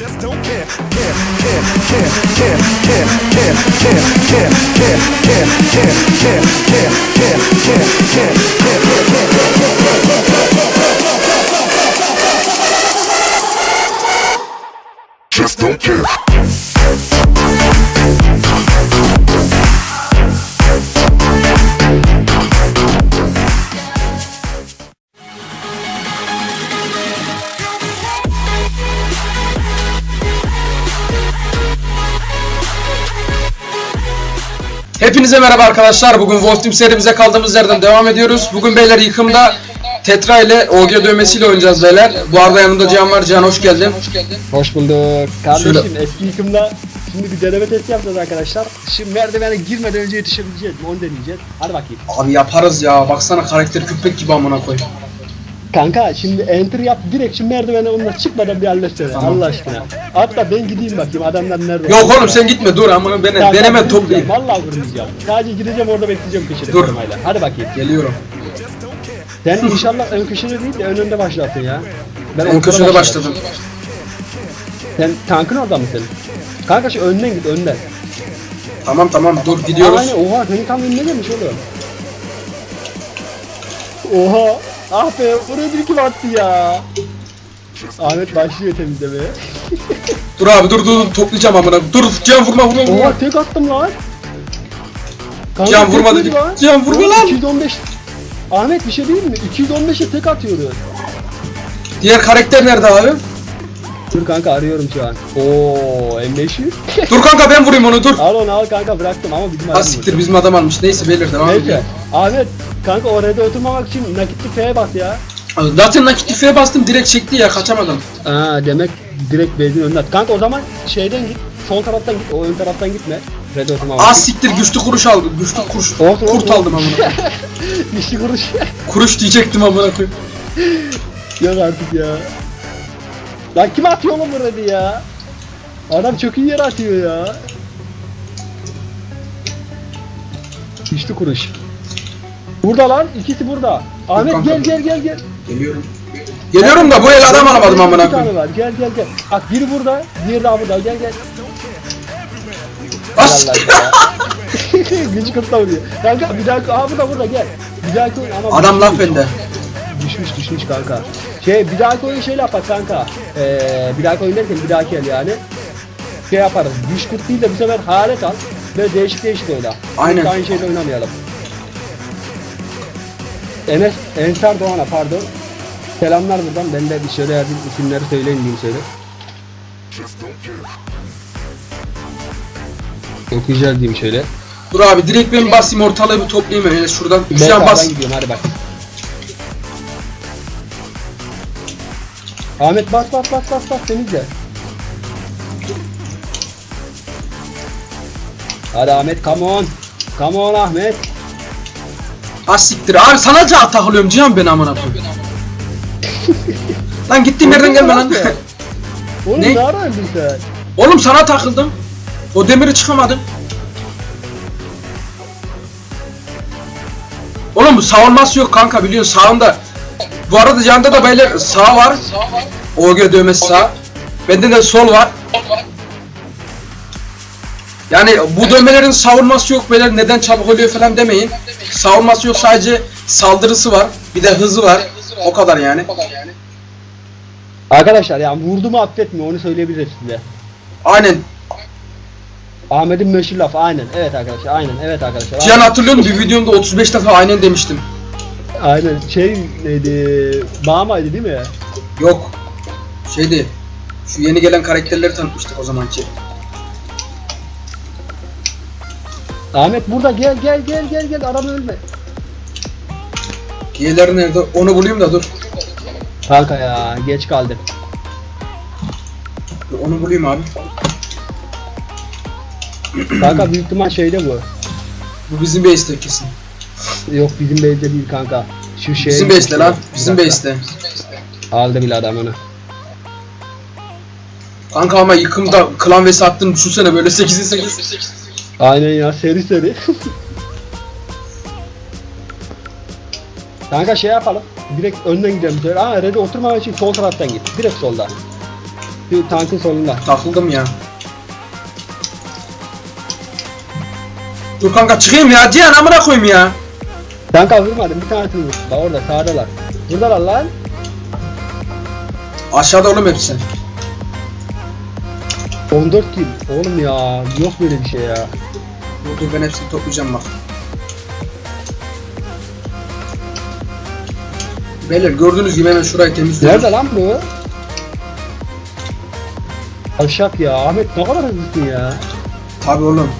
Just don't care, care, care, care, care, care, care, care, care, care, care, care, care, care, care, care, care, care, Just Hepinize merhaba arkadaşlar. Bugün Wolf Team serimize kaldığımız yerden devam ediyoruz. Bugün beyler yıkımda Tetra ile OG dövmesiyle oynayacağız beyler. Bu arada yanımda Cihan var. Cihan hoş geldin. Hoş bulduk. Kardeşim Şöyle- eski yıkımda şimdi bir deneme testi yapacağız arkadaşlar. Şimdi merdivene girmeden önce yetişebileceğiz mi onu deneyeceğiz. Hadi bakayım. Abi yaparız ya. Baksana karakter köpek gibi amına koy. Kanka şimdi enter yap direkt şu merdivene onunla çıkmadan bir halletsene Tamam. Allah aşkına. Hatta ben gideyim bakayım adamlar nerede. Yok oğlum sen gitme dur amına beni Tamam, deneme ben toplayayım. Vallahi vurmayacağım. Sadece gideceğim orada bekleyeceğim köşede Dur. korumayla. Hadi bakayım. Geliyorum. Sen inşallah ön köşede değil de ön önde başlattın ya. Ben Ön ortada köşede başladım. Sen tankın orada mısın? Kanka şu önden git önden. Tamam tamam dur gidiyoruz. Aynen oha senin tam önüne gelmiş oğlum. Oha. Ah be buraya bir kim attı ya. Ahmet başlıyor temizlemeye. Dur abi dur dur dur, toplayacağım amına. Dur Cihan vurma vurma vurma. Oha tek attım lan. Kanka, Cihan tek vurma dedik. lan. Cihan vurma Oğlum, lan. 215. Ahmet bir şey değil mi? 215'e tek atıyoruz. Diğer karakter nerede abi? Dur kanka arıyorum şu an. Oo M500. Dur kanka ben vurayım onu dur. al onu al kanka bıraktım ama bizim Ha adam siktir vurdu. bizim adam almış. Neyse beyler devam Neyse. Ahmet kanka orada oturmamak için nakitli F'ye bas ya. Zaten nakit tüfeğe bastım direkt çekti ya kaçamadım. Aa demek direkt bezin önüne at. Kanka o zaman şeyden git. Sol taraftan git. O ön taraftan gitme. Red oturma Az siktir güçlü kuruş aldım. Güçlü kuruş. Olsun, Kurt olsun. aldım amına. Dişli kuruş. kuruş diyecektim amına koyayım. Yok artık ya. Lan kim atıyor oğlum bu Red'i ya? Adam çok iyi yere atıyor ya. Dişli kuruş. Burada lan. ikisi burada. Ahmet gel gel gel gel. Geliyorum. Geliyorum da bu el adam alamadım amına koyayım. Gel gel gel. Bak biri burada. Diğeri daha burada. Gel gel. Ya. Gücü kırkla vuruyor. Kanka bir dahaki aha burada burada gel. Bir dahaki oyun ama Adam laf bende. Düşmüş düşmüş kanka. Şey bir dahaki oyun şöyle yapar kanka. Ee, bir dahaki oyun derken bir dahaki el yani. Şey yaparız. Güç kurt değil de bu sefer halet al. Ve değişik değişik oyna. Aynen. Aynı şeyle oynamayalım. Enes, Ensar Doğan'a pardon. Selamlar buradan. Ben de bir şöyle yardım isimleri söyleyin diyeyim şöyle. Okuyacağız diyeyim şöyle. Dur abi direkt ben basayım ortalığı bir toplayayım öyle şuradan. Ben Şu an bas. gidiyorum hadi bak. Ahmet bas bas bas bas bas temizle. Hadi Ahmet come on. Come on Ahmet. Az siktir. Abi sana da takılıyorum Cihan ben amına koyayım. lan gittiğim yerden gelme lan. Oğlum Ne? ne öldün sen? Oğlum sana takıldım. O demiri çıkamadım. Oğlum bu savunması yok kanka biliyorsun sağında. Bu arada Cihan'da da beyler sağ var. OG dövmesi sağ. Bende de sol var. Yani bu dövmelerin savunması yok beyler neden çabuk oluyor falan demeyin. Savunması yok sadece saldırısı var. Bir de hızı var. O kadar yani. Arkadaşlar ya vurdu mu affetmiyor onu söyleyebiliriz size. Aynen. Ahmet'in meşhur lafı aynen. Evet arkadaşlar aynen. Evet arkadaşlar. Cihan hatırlıyor musun? Bir videomda 35 defa aynen demiştim. Aynen. Şey neydi? Bağmaydı değil mi? Yok. Şeydi. Şu yeni gelen karakterleri tanıtmıştık o zamanki. Ahmet burada gel gel gel gel gel araba ölme. Giyeler nerede? Onu bulayım da dur. Kanka ya geç kaldım. Dur, Onu bulayım abi. Kanka büyük ihtimal şeyde bu. Bu bizim base'te kesin. Yok bizim base'de değil kanka. Şu şey. Bizim base'te lan. Bizim Bir dakika. base'te. Aldı bile adam onu. Kanka ama yıkımda klan vs attığını düşünsene böyle 8'in 8. Aynen ya seri seri. kanka şey yapalım. Direkt önden gidelim. Aa Red'e oturmamak için sol taraftan git. Direkt soldan. Şu tankın solunda. Takıldım ya. Dur kanka çıkayım ya. Cihan amına koyayım ya. Kanka vurmadım bir tanesini vur. Bak orada sağdalar. Buradalar lan. Aşağıda oğlum hepsi. 14 kill. Oğlum ya yok böyle bir şey ya. Dur ben hepsini toplayacağım bak. Beyler gördüğünüz gibi hemen şurayı temizliyorum. Nerede lan bu? Aşak ya Ahmet ne kadar hızlısın ya. Tabi oğlum.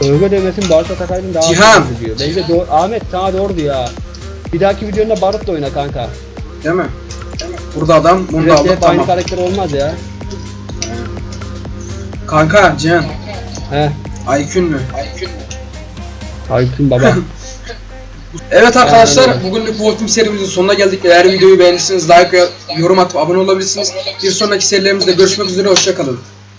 Övgü demesin barut atakaydın daha Cihan. hızlı diyor. De doğru, Ahmet sana doğru ya. Bir dahaki videonda barut da oyna kanka. Değil mi? Burada adam, bunda Sürekli aldı hep aynı tamam. karakter olmaz ya. Kanka Cihan, He. Aykün mü? Aykın baba. Evet arkadaşlar öyle. bugünlük Wolf Team serimizin sonuna geldik. Eğer videoyu beğendiyseniz like ve yorum atıp abone olabilirsiniz. Bir sonraki serilerimizde görüşmek üzere hoşçakalın.